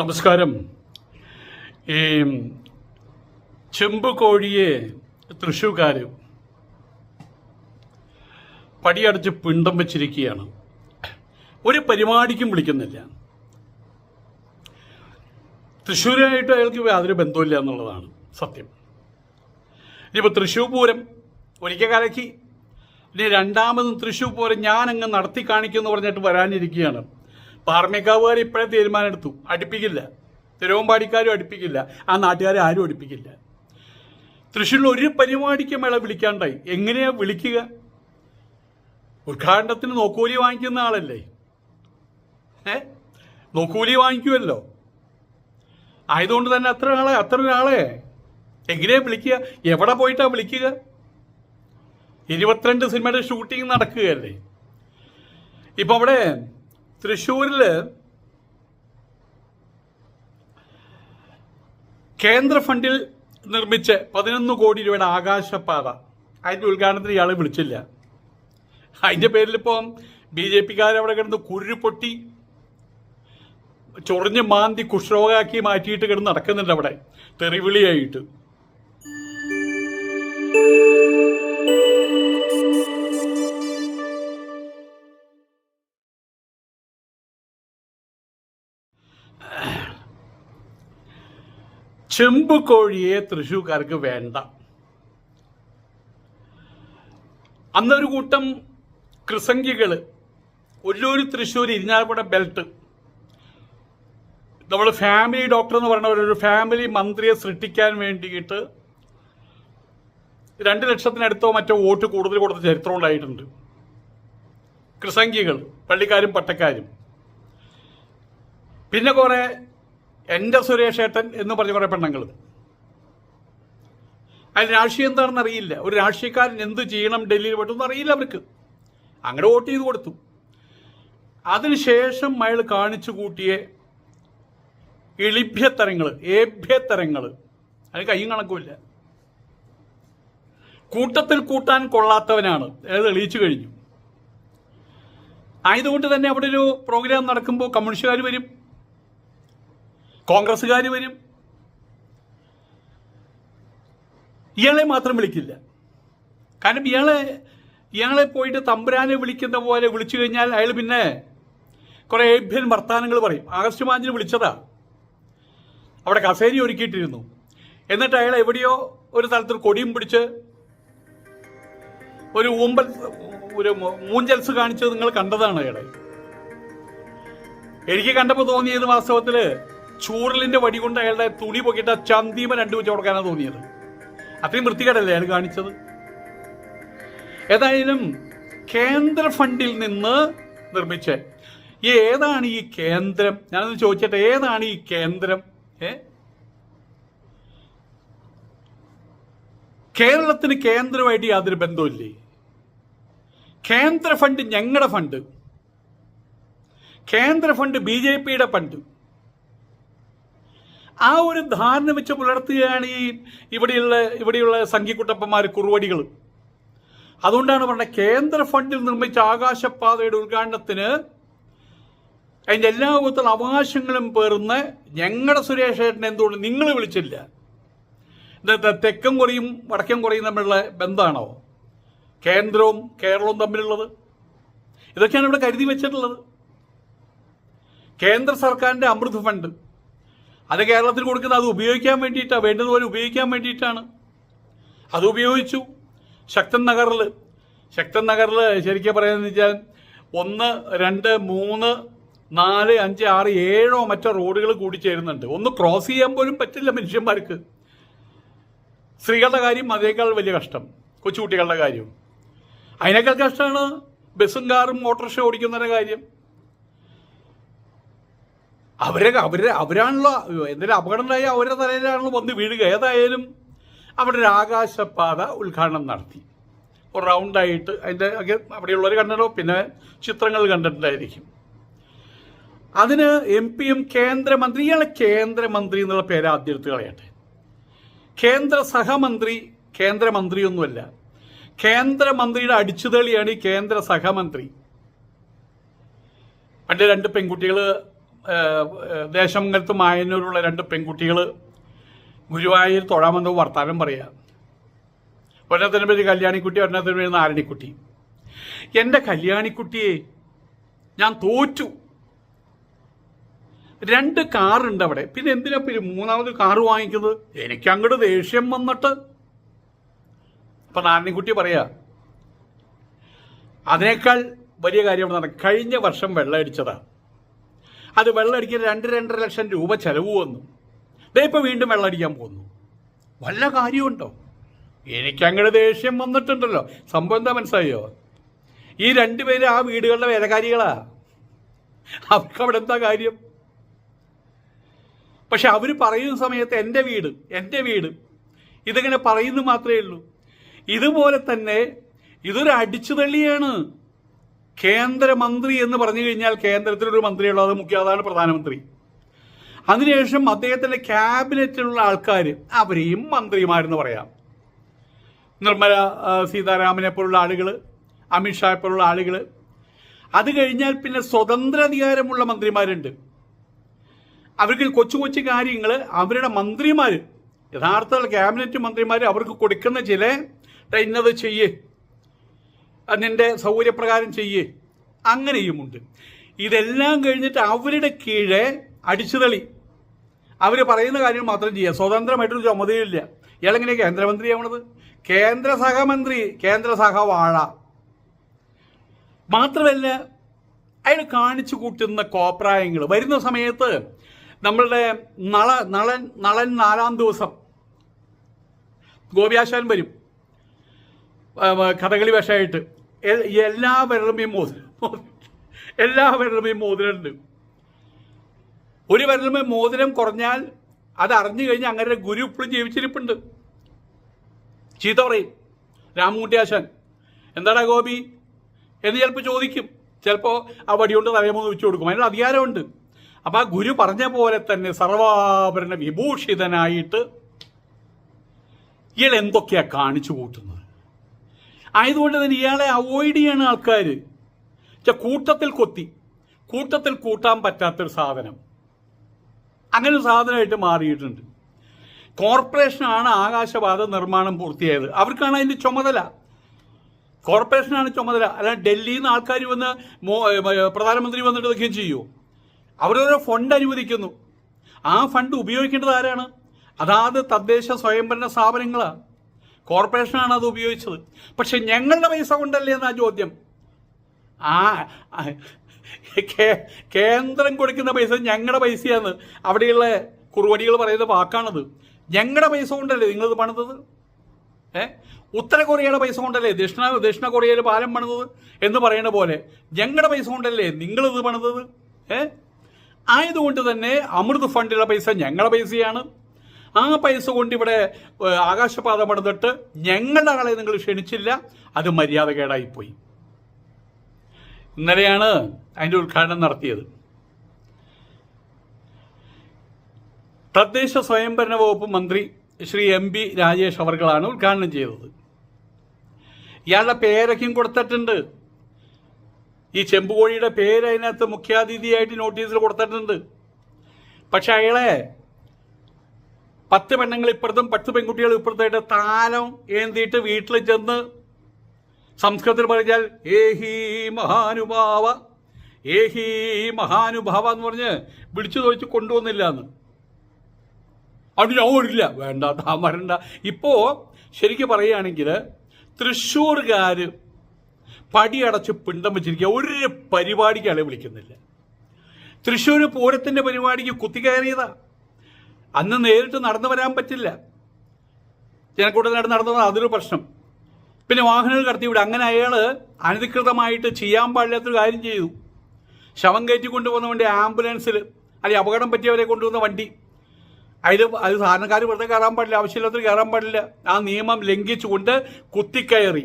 നമസ്കാരം. ഈ ചെമ്പ് കോഴിയെ തൃശ്ശൂർക്കാർ പടിയടച്ച് പിണ്ടം വെച്ചിരിക്കുകയാണ്. ഒരു പരിപാടിക്കും വിളിക്കുന്നില്ല. തൃശ്ശൂരായിട്ട് അയാൾക്ക് യാതൊരു ബന്ധമില്ല എന്നുള്ളതാണ് സത്യം. ഇനിയിപ്പോൾ തൃശ്ശൂർ പൂരം ഒരിക്കൽ കലക്കി. ഇനി രണ്ടാമതും തൃശ്ശൂർ പൂരം ഞാനങ്ങ് നടത്തി കാണിക്കുമെന്ന് പറഞ്ഞിട്ട് വരാനിരിക്കുകയാണ്. പാർമേക്കാവുകാർ ഇപ്പോഴേ തീരുമാനമെടുത്തു അടുപ്പിക്കില്ല. തിരുവമ്പാടിക്കാരും അടുപ്പിക്കില്ല. ആ നാട്ടുകാരെ ആരും അടുപ്പിക്കില്ല. തൃശ്ശൂരിൽ ഒരു പരിപാടിക്ക് മേള വിളിക്കാണ്ടായി. എങ്ങനെയാ വിളിക്കുക? ഉദ്ഘാടനത്തിന് നോക്കൂലി വാങ്ങിക്കുന്ന ആളല്ലേ? ഏ? നോക്കൂലി വാങ്ങിക്കുമല്ലോ ആയതുകൊണ്ട് തന്നെ അത്ര ആളെ അത്ര ഒരാളെ. എങ്ങനെയാ വിളിക്കുക? എവിടെ പോയിട്ടാ വിളിക്കുക? ഇരുപത്തിരണ്ട് സിനിമയുടെ ഷൂട്ടിംഗ് നടക്കുകയല്ലേ? ഇപ്പം അവിടെ തൃശ്ശൂരിൽ കേന്ദ്ര ഫണ്ടിൽ നിർമ്മിച്ച് പതിനൊന്ന് കോടി രൂപയുടെ ആകാശപാത. അതിന്റെ ഉദ്ഘാടനത്തിന് ഇയാളെ വിളിച്ചില്ല. അതിന്റെ പേരിൽ ഇപ്പം ബി ജെ പിക്കാർ അവിടെ കിടന്ന് കുരു പൊട്ടി ചൊറിഞ്ഞ് മാന്തി കുഷ്രോഗാക്കി മാറ്റിയിട്ട് കിടന്ന് നടക്കുന്നുണ്ട് അവിടെ. തെറിവിളിയായിട്ട്. ചെമ്പ് കോഴിയെ തൃശ്ശൂർക്കാർക്ക് വേണ്ട. അന്നൊരു കൂട്ടം കൃസംഗികൾ ഒല്ലൂര് തൃശ്ശൂർ ഇരിഞ്ഞാലക്കുട ബെൽറ്റ് നമ്മൾ ഫാമിലി ഡോക്ടർ എന്ന് പറഞ്ഞ ഒരു ഫാമിലി മന്ത്രിയെ സൃഷ്ടിക്കാൻ വേണ്ടിയിട്ട് രണ്ട് ലക്ഷത്തിനടുത്തോ മറ്റോ വോട്ട് കൂടുതൽ കൊടുത്ത ചരിത്രം ഉണ്ടായിട്ടുണ്ട്. കൃസംഗികൾ പള്ളിക്കാരും പട്ടക്കാരും. പിന്നെ കുറെ എന്റെ സുരേഷ് ഏട്ടൻ എന്ന് പറഞ്ഞ കുറെ പെണ്ണുങ്ങൾ. അതിൽ രാഷ്ട്രീയം എന്താണെന്ന് അറിയില്ല. ഒരു രാഷ്ട്രീയക്കാരൻ എന്ത് ചെയ്യണം ഡൽഹിയിൽ പോയിട്ടൊന്നും അറിയില്ല അവർക്ക്. അങ്ങനെ വോട്ട് ചെയ്ത് കൊടുത്തു. അതിനുശേഷം അയാൾ കാണിച്ചു കൂട്ടിയ എളിഭ്യത്തരങ്ങൾ ഏഭ്യത്തരങ്ങൾ. അതിന് കയ്യും കണക്കുമില്ല കൂട്ടത്തിൽ കൂട്ടാൻ കൊള്ളാത്തവനാണ്. അത് തെളിയിച്ചു കഴിഞ്ഞു. ആയതുകൊണ്ട് തന്നെ അവിടെ ഒരു പ്രോഗ്രാം നടക്കുമ്പോൾ കമ്മ്യൂണിസ്റ്റുകാർ വരും. കോൺഗ്രസ്സുകാർ വരും. ഇയാളെ മാത്രം വിളിക്കില്ല. കാരണം ഇയാളെ ഇയാളെ പോയിട്ട് തമ്പുരാനെ വിളിക്കുന്ന പോലെ വിളിച്ചു കഴിഞ്ഞാൽ അയാൾ പിന്നെ കുറെ ഏഭ്യൻ വർത്താനങ്ങൾ പറയും. ആഗസ്റ്റ് മാഞ്ചിന് വിളിച്ചതാ. അവിടെ കസേരി ഒരുക്കിയിട്ടിരുന്നു. എന്നിട്ട് അയാൾ എവിടെയോ ഒരു സ്ഥലത്ത് കൊടിയും പിടിച്ച് ഒരു ഊമ്പൽ ഒരു മൂഞ്ചൽസ് കാണിച്ചത് നിങ്ങൾ കണ്ടതാണ് അയാളെ. എനിക്ക് കണ്ടപ്പോൾ തോന്നിയത് വാസ്തവത്തിൽ ചൂരലിന്റെ വടി കൊണ്ട് അയാളുടെ തുണി പൊക്കിയിട്ട് ചന്തീമ രണ്ടു വെച്ച് കൊടുക്കാനാണ് തോന്നിയത്. അത്രയും വൃത്തികേടല്ലേ അയാൾ കാണിച്ചത്? ഏതായാലും കേന്ദ്ര ഫണ്ടിൽ നിന്ന് നിർമ്മിച്ച ഏതാണ് ഈ കേന്ദ്രം? ഞാനൊന്ന് ചോദിച്ചട്ടെ ഏതാണ് ഈ കേന്ദ്രം? ഏ? കേരളത്തിന് കേന്ദ്രമായിട്ട് യാതൊരു ബന്ധമില്ലേ കേന്ദ്ര ഫണ്ട് ഞങ്ങളുടെ ഫണ്ട്. കേന്ദ്ര ഫണ്ട് ബി ജെ പിയുടെ ഫണ്ട്. ആ ഒരു ധാരണ വെച്ച് പുലർത്തുകയാണ് ഈ ഇവിടെയുള്ള ഇവിടെയുള്ള സംഘിക്കുട്ടപ്പന്മാർ കുറുവടികൾ. അതുകൊണ്ടാണ് പറഞ്ഞത് കേന്ദ്ര ഫണ്ടിൽ നിർമ്മിച്ച ആകാശപാതയുടെ ഉദ്ഘാടനത്തിന് അതിന്റെ എല്ലാ വിധത്തിലുള്ള അവകാശങ്ങളും പേർന്ന് ഞങ്ങളുടെ സുരേഷ് ഏട്ടനെ എന്തുകൊണ്ട് നിങ്ങൾ വിളിച്ചില്ല? തെക്കൻ കൊറിയും വടക്കൻ കൊറിയും തമ്മിലുള്ള ബന്ധമാണോ കേന്ദ്രവും കേരളവും തമ്മിലുള്ളത്. ഇതൊക്കെയാണ് ഇവിടെ കരുതി വെച്ചിട്ടുള്ളത്. കേന്ദ്ര സർക്കാരിന്റെ അമൃത് ഫണ്ട്. അത് കേരളത്തിൽ കൊടുക്കുന്നത് അത് ഉപയോഗിക്കാൻ വേണ്ടിയിട്ടാണ് വേണ്ടതുപോലെ ഉപയോഗിക്കാൻ വേണ്ടിയിട്ടാണ്. അത് ഉപയോഗിച്ചു. ശക്തൻ നഗറിൽ ശക്തൻ നഗറിൽ ശരിക്കും പറയുന്നത് വെച്ചാൽ ഒന്ന് രണ്ട് മൂന്ന് നാല് അഞ്ച് ആറ് ഏഴോ മറ്റോ റോഡുകൾ കൂടി ചേരുന്നുണ്ട്. ഒന്ന് ക്രോസ് ചെയ്യാൻ പോലും പറ്റില്ല മനുഷ്യന്മാർക്ക്. സ്ത്രീകളുടെ കാര്യം അതേക്കാൾ വലിയ കഷ്ടം. കൊച്ചുകുട്ടികളുടെ കാര്യം. അതിനേക്കാൾ കഷ്ടമാണ് ബസ്സും കാറും ഓട്ടോറിക്ഷ ഓടിക്കുന്നവരുടെ കാര്യം. അവരെ അവരെ അവരാണല്ലോ എന്തെങ്കിലും അപകടം ഉണ്ടായി അവരെ തലയിലാണല്ലോ വന്ന് വീഴുക. ഏതായാലും അവിടെ ഒരു ആകാശപാത ഉദ്ഘാടനം നടത്തി. റൗണ്ടായിട്ട് അതിന്റെ അവിടെയുള്ളവർ കണ്ടല്ലോ പിന്നെ ചിത്രങ്ങൾ കണ്ടിട്ടുണ്ടായിരിക്കും. അതിന് എം പിയും കേന്ദ്രമന്ത്രി ഇയാളെ കേന്ദ്രമന്ത്രി എന്നുള്ള പേര് ആദ്യം എടുത്ത് കളയട്ടെ. കേന്ദ്ര സഹമന്ത്രി കേന്ദ്രമന്ത്രിയൊന്നുമല്ല. കേന്ദ്രമന്ത്രിയുടെ അടിച്ചുതളിയാണ് ഈ കേന്ദ്ര സഹമന്ത്രി. പണ്ട് രണ്ട് പെൺകുട്ടികൾ ദേശമംഗലത്ത് മായന്നൂരുള്ള രണ്ട് പെൺകുട്ടികൾ ഗുരുവായൂർ തൊഴാമെന്ന് വർത്താനം പറയുക ഒരെണ്ണത്തിന് പേര് കല്യാണിക്കുട്ടി ഒരെണ്ണത്തിന് പേര് നാരണിക്കുട്ടി എന്റെ കല്യാണിക്കുട്ടിയെ ഞാൻ തോറ്റു. രണ്ട് കാറുണ്ട് അവിടെ. പിന്നെ എന്തിനാ പിന്നെ മൂന്നാമത് കാറ് വാങ്ങിക്കുന്നത്? എനിക്ക് അങ്ങോട്ട് ദേഷ്യം വന്നിട്ട്. അപ്പൊ നാരണിക്കുട്ടി പറയാ അതിനേക്കാൾ വലിയ കാര്യം നടക്കും കഴിഞ്ഞ വർഷം വെള്ളം അടിച്ചതാ അത് വെള്ളം അടിക്കാൻ രണ്ട് രണ്ടര ലക്ഷം രൂപ ചെലവ് വന്നു. ദേ ഇപ്പൊ വീണ്ടും വെള്ളം അടിക്കാൻ പോകുന്നു. വല്ല കാര്യമുണ്ടോ? എനിക്കങ്ങനെ ദേഷ്യം വന്നിട്ടുണ്ടല്ലോ. സംഭവം എന്താ മനസ്സിലായോ? ഈ രണ്ടുപേരും ആ വീടുകളുടെ വേലക്കാരികളാ. അവർക്ക് അവിടെ എന്താ കാര്യം? പക്ഷെ അവർ പറയുന്ന സമയത്ത് എന്റെ വീട് എന്റെ വീട്. ഇതിങ്ങനെ പറയുന്നു മാത്രമേ ഉള്ളൂ. ഇതുപോലെ തന്നെ ഇതൊരു അടിച്ചുതള്ളിയാണ്. കേന്ദ്രമന്ത്രി എന്ന് പറഞ്ഞു കഴിഞ്ഞാൽ കേന്ദ്രത്തിലൊരു മന്ത്രിയുള്ളത് മുഖ്യ അതാണ് പ്രധാനമന്ത്രി. അതിനുശേഷം അദ്ദേഹത്തിന്റെ ക്യാബിനറ്റിലുള്ള ആൾക്കാർ അവരെയും മന്ത്രിമാരെന്ന് പറയാം. നിർമ്മല സീതാരാമനെ പോലുള്ള ആളുകൾ അമിത്ഷായെ പോലുള്ള ആളുകൾ അത് കഴിഞ്ഞാൽ പിന്നെ സ്വതന്ത്ര അധികാരമുള്ള മന്ത്രിമാരുണ്ട്. അവർക്ക് കൊച്ചു കൊച്ചു കാര്യങ്ങൾ അവരുടെ മന്ത്രിമാർ യഥാർത്ഥ ക്യാബിനറ്റ് മന്ത്രിമാർ അവർക്ക് കൊടുക്കുന്ന ചില ഇന്നത് ചെയ്യേ നിന്റെ സൗകര്യപ്രകാരം ചെയ്യേ. അങ്ങനെയുമുണ്ട്. ഇതെല്ലാം കഴിഞ്ഞിട്ട് അവരുടെ കീഴെ അടിച്ചുതളി അവർ പറയുന്ന കാര്യങ്ങൾ മാത്രം ചെയ്യുക സ്വതന്ത്രമായിട്ടൊരു ചുമതലയില്ല. ഇയാളെങ്ങനെ കേന്ദ്രമന്ത്രിയാവണത്? കേന്ദ്ര സഹമന്ത്രി കേന്ദ്ര സഹവാഴ മാത്രമല്ല അയാൾ കാണിച്ചു കൂട്ടുന്ന കോപ്രായങ്ങൾ വരുന്ന സമയത്ത് നമ്മളുടെ നള നളൻ നളൻ നാലാം ദിവസം ഗോപിയാശാൻ വരും. കഥകളി വേഷമായിട്ട് എ- എല്ലാ വിരലുമേയും മോതിരം എല്ലാ വിരലുമേയും മോതിരമുണ്ട്. ഒരു വിരലുമേ മോതിരം കുറഞ്ഞാൽ അത് അറിഞ്ഞു കഴിഞ്ഞാൽ അങ്ങനെ ഗുരു ഇപ്പോഴും ജീവിച്ചിരിപ്പുണ്ട്. ചീത്ത പറയും. രാമകുട്ടിയാശാൻ എന്താടാ ഗോപി? എന്ന് ചിലപ്പോൾ ചോദിക്കും. ചിലപ്പോൾ ആ വടികൊണ്ട് തലയമൊന്ന് വെച്ചു കൊടുക്കും. അതിനുള്ള അധികാരമുണ്ട്. അപ്പം ആ ഗുരു പറഞ്ഞ പോലെ തന്നെ സർവാഭരണ വിഭൂഷിതനായിട്ട് ഇയാൾ എന്തൊക്കെയാ കാണിച്ചു കൂട്ടുന്നത്? ആയതുകൊണ്ട് തന്നെ ഇയാളെ അവോയ്ഡ് ചെയ്യണ ആൾക്കാർ കൂട്ടത്തിൽ കൊത്തി. കൂട്ടത്തിൽ കൂട്ടാൻ പറ്റാത്തൊരു സാധനം. അങ്ങനെ ഒരു സാധനമായിട്ട് മാറിയിട്ടുണ്ട്. കോർപ്പറേഷനാണ് ആകാശപാത നിർമ്മാണം പൂർത്തിയായത്. അവർക്കാണ് അതിന്റെ ചുമതല. കോർപ്പറേഷനാണ് ചുമതല. അല്ലാണ്ട് ഡൽഹിയിൽ നിന്ന് ആൾക്കാർ വന്ന് പ്രധാനമന്ത്രി വന്നിട്ട് ഇതൊക്കെയും ചെയ്യൂ? അവരോരോ ഫണ്ട് അനുവദിക്കുന്നു. ആ ഫണ്ട് ഉപയോഗിക്കേണ്ടത് ആരാണ്? അതാത് തദ്ദേശ സ്വയംഭരണ സ്ഥാപനങ്ങളാണ് കോർപ്പറേഷനാണ് അത് ഉപയോഗിച്ചത്. പക്ഷെ ഞങ്ങളുടെ പൈസ കൊണ്ടല്ലേ എന്നാ ചോദ്യം? ആ കേന്ദ്രം കൊടുക്കുന്ന പൈസ ഞങ്ങളുടെ പൈസയാണ്. അവിടെയുള്ള കുറുവടികൾ പറയുന്ന വാക്കാണത്. ഞങ്ങളുടെ പൈസ കൊണ്ടല്ലേ നിങ്ങളിത് പണിതത്? ഏ? ഉത്തര കൊറിയയുടെ പൈസ കൊണ്ടല്ലേ ദക്ഷിണ ദക്ഷിണ കൊറിയയിൽ പാലം പണിതത് എന്ന് പറയുന്ന പോലെ ഞങ്ങളുടെ പൈസ കൊണ്ടല്ലേ നിങ്ങളിത് പണിതത്? ഏ? ആയതുകൊണ്ട് തന്നെ അമൃത് ഫണ്ടിലെ പൈസ ഞങ്ങളുടെ പൈസയാണ്. ആ പൈസ കൊണ്ട് ഇവിടെ ആകാശപാതം പണിതിട്ട് ഞങ്ങളുടെ ആളെ നിങ്ങൾ ക്ഷണിച്ചില്ല അത് മര്യാദകേടായിപ്പോയി. ഇന്നലെയാണ് അതിന്റെ ഉദ്ഘാടനം നടത്തിയത്. തദ്ദേശ സ്വയംഭരണ വകുപ്പ് മന്ത്രി ശ്രീ എം പി രാജേഷ് അവർകളാണ് ഉദ്ഘാടനം ചെയ്തത്. ഇയാളുടെ പേരൊക്കെയും കൊടുത്തിട്ടുണ്ട്. ഈ ചെമ്പുകോഴിയുടെ പേര് അതിനകത്ത് മുഖ്യാതിഥിയായിട്ട് നോട്ടീസിൽ കൊടുത്തിട്ടുണ്ട്. പക്ഷെ അയാളെ പത്ത് പെണ്ണുങ്ങൾ ഇപ്പുറത്തും പത്ത് പെൺകുട്ടികൾ ഇപ്പുറത്തായിട്ട് താലം ഏന്തിയിട്ട് വീട്ടിൽ ചെന്ന് സംസ്കൃതത്തിൽ പറഞ്ഞാൽ ഏഹി മഹാനുഭാവ ഏഹി മഹാനുഭാവ എന്ന് പറഞ്ഞ് വിളിച്ചു ചോദിച്ച് കൊണ്ടുവന്നില്ല എന്ന്. അത് ഞാൻ വരില്ല വേണ്ട താൻ വരണ്ട. ശരിക്കും പറയുകയാണെങ്കിൽ തൃശ്ശൂർകാർ പടിയടച്ച് പിണ്ടം വെച്ചിരിക്കുക. ഒരു പരിപാടിക്ക് വിളിക്കുന്നില്ല. തൃശ്ശൂർ പൂരത്തിന്റെ പരിപാടിക്ക് കുത്തിക്കയറിയതാ അന്ന് നേരിട്ട് നടന്നു വരാൻ പറ്റില്ല. ജനക്കൂട്ടത്തിനായിട്ട് നടന്നു അതൊരു പ്രശ്നം. പിന്നെ വാഹനങ്ങൾ കടത്തിവിടുക അങ്ങനെ അയാൾ അനധികൃതമായിട്ട് ചെയ്യാൻ പാടില്ലാത്തൊരു കാര്യം ചെയ്തു. ശവം കയറ്റി കൊണ്ടുപോകുന്ന വണ്ടി ആംബുലൻസിൽ അല്ലെങ്കിൽ അപകടം പറ്റിയവരെ കൊണ്ടുവന്ന വണ്ടി. അതിൽ അത് സാധാരണക്കാർ വെറുതെ കയറാൻ പാടില്ല ആവശ്യമില്ലാത്തവർ കയറാൻ പാടില്ല. ആ നിയമം ലംഘിച്ചുകൊണ്ട് കുത്തിക്കയറി.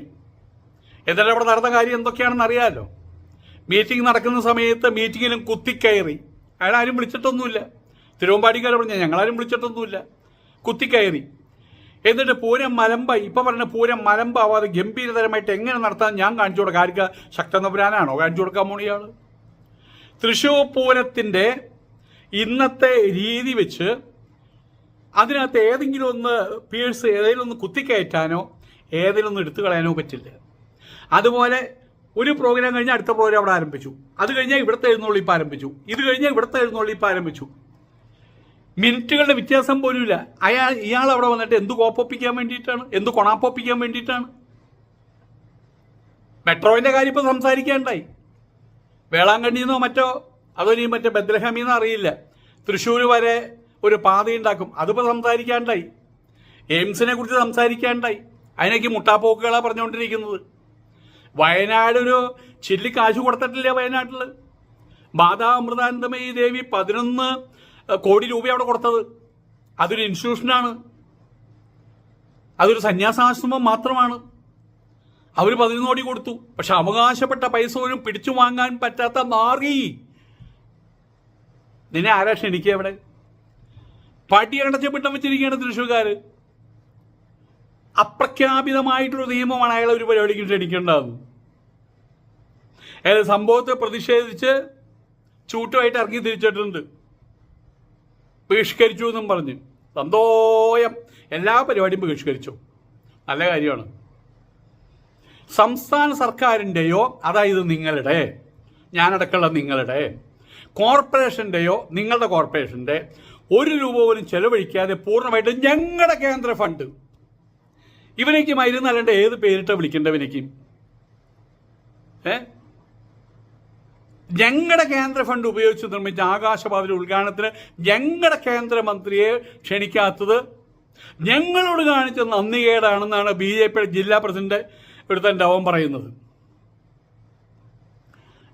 എന്നിട്ട് അവിടെ നടന്ന കാര്യം എന്തൊക്കെയാണെന്ന് അറിയാമല്ലോ മീറ്റിംഗ് നടക്കുന്ന സമയത്ത് മീറ്റിങ്ങിലും കുത്തിക്കയറി. അയാൾ ആരും വിളിച്ചിട്ടൊന്നുമില്ല. തിരുവമ്പാടിക്കാരെ പറഞ്ഞ ഞങ്ങളാരും വിളിച്ചിട്ടൊന്നുമില്ല. കുത്തിക്കയറി. എന്നിട്ട് പൂരം മലമ്പ ഇപ്പം പറഞ്ഞ പൂരം മലമ്പാവാതെ ഗംഭീരതരമായിട്ട് എങ്ങനെ നടത്താൻ ഞാൻ കാണിച്ചു കൊടുക്കാം? ആർക്ക്? ശക്തനപുരാനാണോ? കാണിച്ചു കൊടുക്കാൻ പോണിയാൾ തൃശൂർ പൂരത്തിന്റെ ഇന്നത്തെ രീതി വെച്ച് അതിനകത്ത് ഏതെങ്കിലും ഒന്ന് പീഴ്സ് ഏതെങ്കിലും ഒന്ന് കുത്തിക്കയറ്റാനോ ഏതെങ്കിലും ഒന്ന് എടുത്തു കളയാനോ പറ്റില്ല. അതുപോലെ ഒരു പ്രോഗ്രാം കഴിഞ്ഞാൽ അടുത്ത പ്രോഗ്രാം അവിടെ ആരംഭിച്ചു. അത് കഴിഞ്ഞാൽ ഇവിടുത്തെ എഴുന്നള്ളിപ്പ് ആരംഭിച്ചു. ഇത് കഴിഞ്ഞാൽ ഇവിടുത്തെ എഴുന്നള്ളിപ്പ് ആരംഭിച്ചു. മിനിറ്റുകളുടെ വ്യത്യാസം പോലുമില്ല. അയാൾ ഇയാൾ അവിടെ വന്നിട്ട് എന്ത് കോപ്പൊപ്പിക്കാൻ വേണ്ടിയിട്ടാണ്? എന്ത് കൊണാപ്പൊപ്പിക്കാൻ വേണ്ടിയിട്ടാണ്? മെട്രോവിന്റെ കാര്യം ഇപ്പൊ സംസാരിക്കാണ്ടായി. വേളാങ്കണ്ണിന്നോ മറ്റോ അതോ ഇനി മറ്റേ ബദ്രഹമിന്നോ അറിയില്ല. തൃശ്ശൂർ വരെ ഒരു പാതയുണ്ടാക്കും അതിപ്പോ സംസാരിക്കാണ്ടായി. എയിംസിനെ കുറിച്ച് സംസാരിക്കാണ്ടായി. അതിനൊക്കെ മുട്ടാപ്പോക്കുകളാണ് പറഞ്ഞുകൊണ്ടിരിക്കുന്നത്. വയനാട് ഒരു ചില്ലി കാശ് കൊടുത്തിട്ടില്ല വയനാട്ടിൽ മാതാ അമൃതാനന്ദമയി ദേവി പതിനൊന്ന് കോടി രൂപ അവിടെ കൊടുത്തത്. അതൊരു ഇൻസ്റ്റിറ്റ്യൂഷനാണ് അതൊരു സന്യാസാശ്രമം മാത്രമാണ്. അവർ പതിനൊന്ന് കോടി കൊടുത്തു. പക്ഷെ അവകാശപ്പെട്ട പൈസ പോലും പിടിച്ചു വാങ്ങാൻ പറ്റാത്ത മാറി നിന്നെ ആരാ ക്ഷണിക്കുക അവിടെ പട്ടി അടച്ചപ്പിട്ടം വെച്ചിരിക്കുകയാണ് തൃശ്ശൂർക്കാർ അപ്രഖ്യാപിതമായിട്ടൊരു നിയമമാണ് അയാളെ ഒരു പരിപാടിക്ക് ക്ഷണിക്കേണ്ടതെന്ന്. അയാൾ സംഭവത്തെ പ്രതിഷേധിച്ച് ചൂട്ടുമായിട്ട് ഇറങ്ങി തിരിച്ചിട്ടുണ്ട്. ബഹിഷ്കരിച്ചു എന്നും പറഞ്ഞ്. സന്തോഷം. എല്ലാ പരിപാടിയും ബഹിഷ്കരിച്ചു. നല്ല കാര്യമാണ്. സംസ്ഥാന സർക്കാരിന്റെയോ അതായത് നിങ്ങളുടെ ഞാനടക്കമുള്ള നിങ്ങളുടെ കോർപ്പറേഷന്റെയോ നിങ്ങളുടെ കോർപ്പറേഷന്റെ ഒരു രൂപ പോലും ചെലവഴിക്കാതെ പൂർണമായിട്ട് ഞങ്ങളുടെ കേന്ദ്ര ഫണ്ട്. ഇവനേക്ക് മരുന്നല്ലാണ്ട് ഏത് പേരിട്ട വിളിക്കേണ്ടവനേക്കും ഏ? ഞങ്ങളുടെ കേന്ദ്ര ഫണ്ട് ഉപയോഗിച്ച് നിർമ്മിച്ച ആകാശപാതയുടെ ഉദ്ഘാടനത്തിന് ഞങ്ങളുടെ കേന്ദ്രമന്ത്രിയെ ക്ഷണിക്കാത്തത് ഞങ്ങളോട് കാണിച്ച നന്ദികേടാണെന്നാണ് ബി ജെ പിയുടെ ജില്ലാ പ്രസിഡന്റ് ഇവിടുത്തെ ഡവം പറയുന്നത്.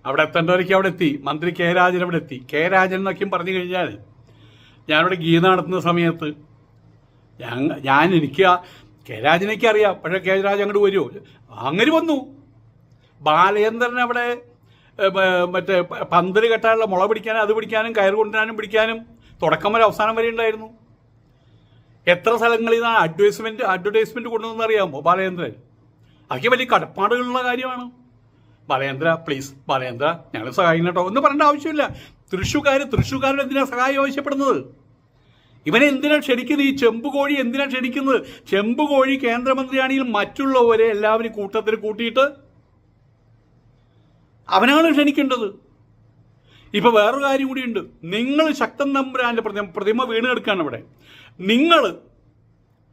അവിടെ എത്തേണ്ടവരേക്ക് അവിടെ എത്തി. മന്ത്രി കെ രാജൻ അവിടെ എത്തി. കെ രാജൻ എന്നൊക്കെയും പറഞ്ഞു കഴിഞ്ഞാൽ ഞാനിവിടെ ഗീത നടത്തുന്ന സമയത്ത് ഞാൻ എനിക്ക് കെ രാജനൊക്കെ അറിയാം. പക്ഷേ കെ രാജ് അങ്ങോട്ട് വരുമോ അങ്ങനെ വന്നു. ബാലചന്ദ്രൻ അവിടെ മറ്റേ പന്തൽ കെട്ടാനുള്ള മുള പിടിക്കാനും അത് പിടിക്കാനും കയർ കൊണ്ടുവരാനും പിടിക്കാനും തുടക്കം വരെ അവസാനം വരെ ഉണ്ടായിരുന്നു. എത്ര സ്ഥലങ്ങളിൽ നിന്നാണ് അഡ്വർടൈസ്മെന്റ് അഡ്വർടൈസ്മെന്റ് കൊണ്ടുവന്നെന്ന് അറിയാമോ? ബാലചന്ദ്രൻ അതൊക്കെ വലിയ കടപ്പാടുകളുള്ള കാര്യമാണ്. ബാലചന്ദ്ര പ്ലീസ് ബാലചന്ദ്ര ഞങ്ങൾ സഹായിക്കണം കേട്ടോ. ഒന്നും പറയേണ്ട ആവശ്യമില്ല. തൃശ്ശൂക്കാർ തൃശ്ശൂക്കാരുടെ എന്തിനാണ് സഹായം ആവശ്യപ്പെടുന്നത്? ഇവനെ എന്തിനാണ് ക്ഷണിക്കുന്നത്? ഈ ചെമ്പുകോഴി എന്തിനാണ് ക്ഷണിക്കുന്നത്? ചെമ്പുകോഴി കേന്ദ്രമന്ത്രിയാണെങ്കിൽ മറ്റുള്ളവരെ എല്ലാവരും കൂട്ടത്തിൽ കൂട്ടിയിട്ട് അവനാണ് ക്ഷണിക്കേണ്ടത്. ഇപ്പൊ വേറൊരു കാര്യം കൂടിയുണ്ട് നിങ്ങൾ ശക്തൻ നമ്പുരാന്റെ പ്രതിമ പ്രതിമ വീണ് ഇവിടെ. നിങ്ങൾ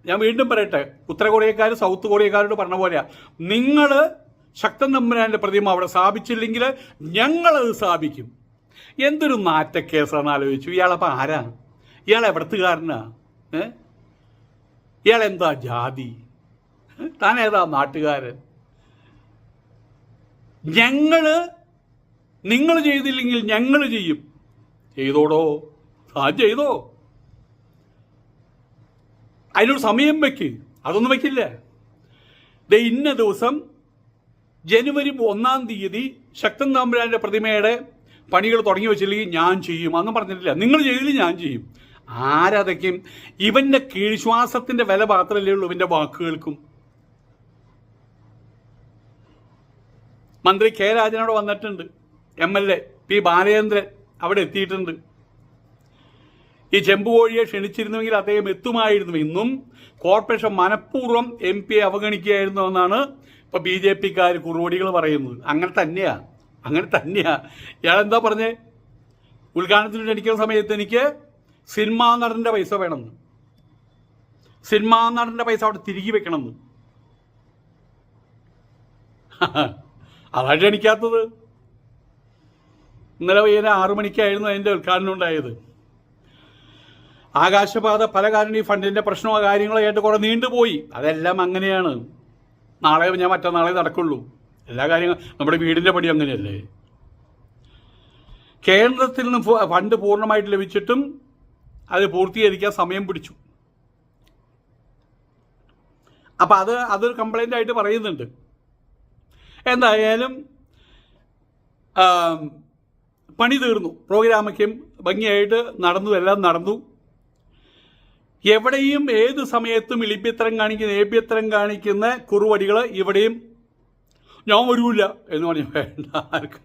ഞാൻ വീണ്ടും പറയട്ടെ ഉത്തര കൊറിയക്കാർ സൗത്ത് കൊറിയക്കാരോട് പറഞ്ഞ പോലെയാ. നിങ്ങൾ ശക്തൻ നമ്പുരാന്റെ പ്രതിമ അവിടെ സ്ഥാപിച്ചില്ലെങ്കിൽ ഞങ്ങളത് സ്ഥാപിക്കും. എന്തൊരു നാറ്റക്കേസാണെന്ന് ആലോചിച്ചു. ഇയാളപ്പം ആരാ? ഇയാൾ എവിടത്തുകാരനാ? ഇയാൾ എന്താ ജാതി? താൻ ഏതാ നാട്ടുകാരൻ? ഞങ്ങൾ നിങ്ങൾ ചെയ്തില്ലെങ്കിൽ ഞങ്ങൾ ചെയ്യും. ചെയ്തോടോ? താൻ ചെയ്തോ. അതിനൊരു സമയം വെക്ക്. അതൊന്നും വെക്കില്ല. ദേ ഇന്ന ദിവസം ജനുവരി ഒന്നാം തീയതി ശക്തൻ തമ്പുരാന്റെ പ്രതിമയുടെ പണികൾ തുടങ്ങി വെച്ചില്ലെങ്കിൽ ഞാൻ ചെയ്യും. അന്നും പറഞ്ഞിട്ടില്ല. നിങ്ങൾ ചെയ്തില്ല ഞാൻ ചെയ്യും. ആരാധയ്ക്കും ഇവന്റെ കീഴ്ശ്വാസത്തിന്റെ വില മാത്രമല്ലേ ഉള്ളൂ ഇവന്റെ വാക്കുകൾക്കും. മന്ത്രി കെ രാജനോട് വന്നിട്ടുണ്ട്. M L A P Balachandran അവിടെ എത്തിയിട്ടുണ്ട്. ഈ ചെമ്പുകോഴിയെ ക്ഷണിച്ചിരുന്നുവെങ്കിൽ അദ്ദേഹം എത്തുമായിരുന്നു. ഇന്നും കോർപ്പറേഷൻ മനഃപൂർവം എം പിയെ അവഗണിക്കുകയായിരുന്നു എന്നാണ് ഇപ്പൊ ബി ജെ പിക്കാർ കുറുവടികൾ പറയുന്നത്. അങ്ങനെ തന്നെയാ. അങ്ങനെ തന്നെയാ. ഇയാളെന്താ പറഞ്ഞേ? ഉദ്ഘാടനത്തിന് ക്ഷണിക്കുന്ന സമയത്ത് എനിക്ക് സിനിമാ നടന്റെ പൈസ വേണമെന്ന്. സിനിമാ നടന്റെ പൈസ അവിടെ തിരികെ വെക്കണമെന്ന്. അതാണ് ക്ഷണിക്കാത്തത് ഇന്നലെ വൈകുന്നേരം ആറു മണിക്കായിരുന്നു അതിന്റെ ഉദ്ഘാടനം ഉണ്ടായത്. ആകാശപാത പല കാരണം ഈ ഫണ്ടിന്റെ പ്രശ്നമോ കാര്യങ്ങളോ ആയിട്ട് കുറെ നീണ്ടുപോയി. അതെല്ലാം അങ്ങനെയാണ്. നാളെ ഞാൻ മറ്റന്നാളെ നടക്കുള്ളൂ. എല്ലാ കാര്യങ്ങളും നമ്മുടെ വീടിന്റെ പടി അങ്ങനെയല്ലേ? കേന്ദ്രത്തിൽ നിന്ന് ഫണ്ട് പൂർണമായിട്ട് ലഭിച്ചിട്ടും അത് പൂർത്തീകരിക്കാൻ സമയം പിടിച്ചു. അപ്പൊ അത് അതൊരു കംപ്ലൈന്റ് ആയിട്ട് പറയുന്നുണ്ട്. എന്തായാലും പണി തീർന്നു. പ്രോഗ്രാമൊക്കെയും ഭംഗിയായിട്ട് നടന്നു എല്ലാം നടന്നു. എവിടെയും ഏത് സമയത്തും ഇളിപ്യത്തരം കാണിക്കുന്ന ഏപ്യത്തരം കാണിക്കുന്ന കുറുവടികൾ ഇവിടെയും ഞാൻ വരൂല എന്ന് പറഞ്ഞു. വേണ്ട ആർക്കും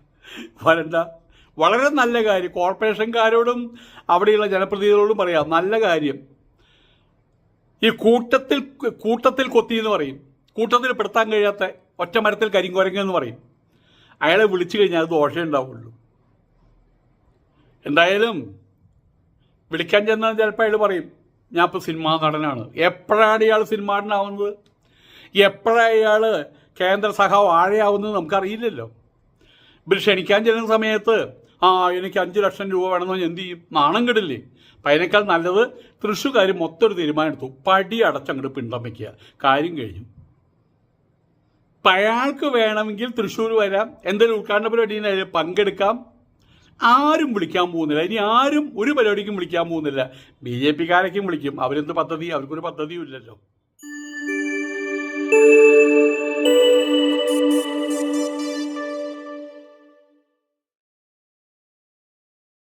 വരണ്ട. വളരെ നല്ല കാര്യം. കോർപ്പറേഷൻകാരോടും അവിടെയുള്ള ജനപ്രതിനിധികളോടും പറയാം. നല്ല കാര്യം. ഈ കൂട്ടത്തിൽ കൂട്ടത്തിൽ കൊത്തി എന്ന് പറയും. കൂട്ടത്തിൽ പെടുത്താൻ കഴിയാത്ത ഒറ്റ മരത്തിൽ കരിങ്കോരങ്ങ എന്ന് പറയും. അയാളെ വിളിച്ചു കഴിഞ്ഞാൽ അത് ദോഷം ഉണ്ടാവുള്ളൂ. എന്തായാലും വിളിക്കാൻ ചെന്നാൽ ചിലപ്പോൾ അയാൾ പറയും ഞാൻ ഇപ്പോൾ സിനിമാ നടനാണ്. എപ്പോഴാണ് ഇയാൾ സിനിമാ നടനാവുന്നത്? എപ്പോഴാണ് ഇയാൾ കേന്ദ്ര സഹ വാഴയാവുന്നത് നമുക്കറിയില്ലല്ലോ. ഇവർ ക്ഷണിക്കാൻ ചെല്ലുന്ന സമയത്ത് ആ എനിക്ക് അഞ്ച് ലക്ഷം രൂപ വേണമെന്ന് എന്ത് ചെയ്യും? നാണം കിടില്ലേ? അപ്പം അതിനേക്കാൾ നല്ലത് തൃശ്ശൂർക്കാർ മൊത്തം ഒരു തീരുമാനം എടുത്തു. പടി അടച്ചങ്ങോട്ട് പിണ്ടം വയ്ക്കുക കാര്യം കഴിഞ്ഞു. അപ്പം അയാൾക്ക് വേണമെങ്കിൽ തൃശ്ശൂർ വരാം. എന്തെങ്കിലും ഉദ്ഘാടന പരിപാടിയിൽ പങ്കെടുക്കാം. ആരും വിളിക്കാൻ പോകുന്നില്ല. ഇനി ആരും ഒരു പരിപാടിക്കും വിളിക്കാൻ പോകുന്നില്ല. ബി ജെ പിക്കാരൊക്കെയും വിളിക്കും. അവരെന്ത് പദ്ധതി? അവർക്കൊരു പദ്ധതിയും ഇല്ലല്ലോ